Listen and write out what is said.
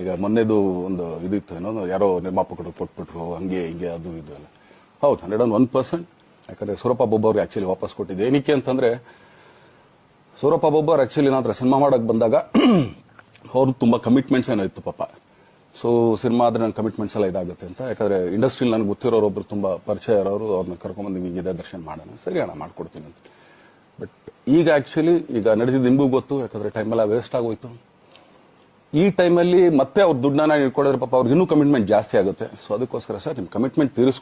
ಈಗ ಮೊನ್ನೆದು ಒಂದು ಇದಿತ್ತು ಏನೋ, ಯಾರೋ ನಿರ್ಮಾಪಕರು ಕೊಟ್ಬಿಟ್ರು, ಹಂಗೆ ಹಿಂಗೆ ಅದು ಇದು ಎಲ್ಲ. ಹೌದು, ಹಂಡ್ರೆಡ್ ಅಂಡ್ ಒನ್ ಪರ್ಸೆಂಟ್. ಯಾಕಂದ್ರೆ ಸೂರಪ್ಪ ಬೊಬ್ಬ ಅವ್ರಿಗೆ ಆಕ್ಚುಲಿ ವಾಪಸ್ ಕೊಟ್ಟಿದ್ದೆ. ಏನಕ್ಕೆ ಅಂತಂದ್ರೆ, ಸೂರಪ್ಪ ಬೊಬ್ಬರ್ ಆ್ಯಕ್ಚುಲಿ ನಾತ್ರ ಸಿನಿಮಾ ಮಾಡಕ್ ಬಂದಾಗ ಅವ್ರದ್ದು ತುಂಬಾ ಕಮಿಟ್ಮೆಂಟ್ಸ್ ಏನೋ ಇತ್ತು ಪಾಪ. ಸೊ ಸಿನಿಮಾ ಆದ್ರೆ ನನ್ನ ಕಮಿಟ್ಮೆಂಟ್ಸ್ ಎಲ್ಲ ಇದಾಗುತ್ತೆ ಅಂತ. ಯಾಕಂದ್ರೆ ಇಂಡಸ್ಟ್ರಿಲಿ ನನಗೆ ಗೊತ್ತಿರೋರು ಒಬ್ರು ತುಂಬ ಪರಿಚಯ ಇರೋರು ಅವ್ರನ್ನ ಕರ್ಕೊಂಡ್ಬಂದು ಹಿಂಗಿದೆ ದರ್ಶನ ಮಾಡೋಣ, ಸರಿ ಅಣ್ಣ, ಮಾಡ್ಕೊಡ್ತೀನಿ ಅಂತ. ಬಟ್ ಈಗ ಆಕ್ಚುಲಿ ಈಗ ನಡೆದಿದ್ದು ನಿಮಗೂ ಗೊತ್ತು, ಯಾಕಂದ್ರೆ ಟೈಮ್ ಎಲ್ಲ ವೇಸ್ಟ್ ಆಗೋಯ್ತು. ಈ ಟೈಮಲ್ಲಿ ಮತ್ತೆ ಅವ್ರ ದುಡ್ಡನ್ನ ಇಟ್ಕೊಳ್ಳೋದ್ರ ಪಾಪ ಅವ್ರಿಗೆ ಇನ್ನೂ ಕಮಿಟ್ಮೆಂಟ್ ಜಾಸ್ತಿ ಆಗುತ್ತೆ. ಸೊ ಅದಕ್ಕೋಸ್ಕರ ಸರ್ ನಿಮ್ಮ ಕಮಿಟ್ಮೆಂಟ್ ತೀರಿಸ್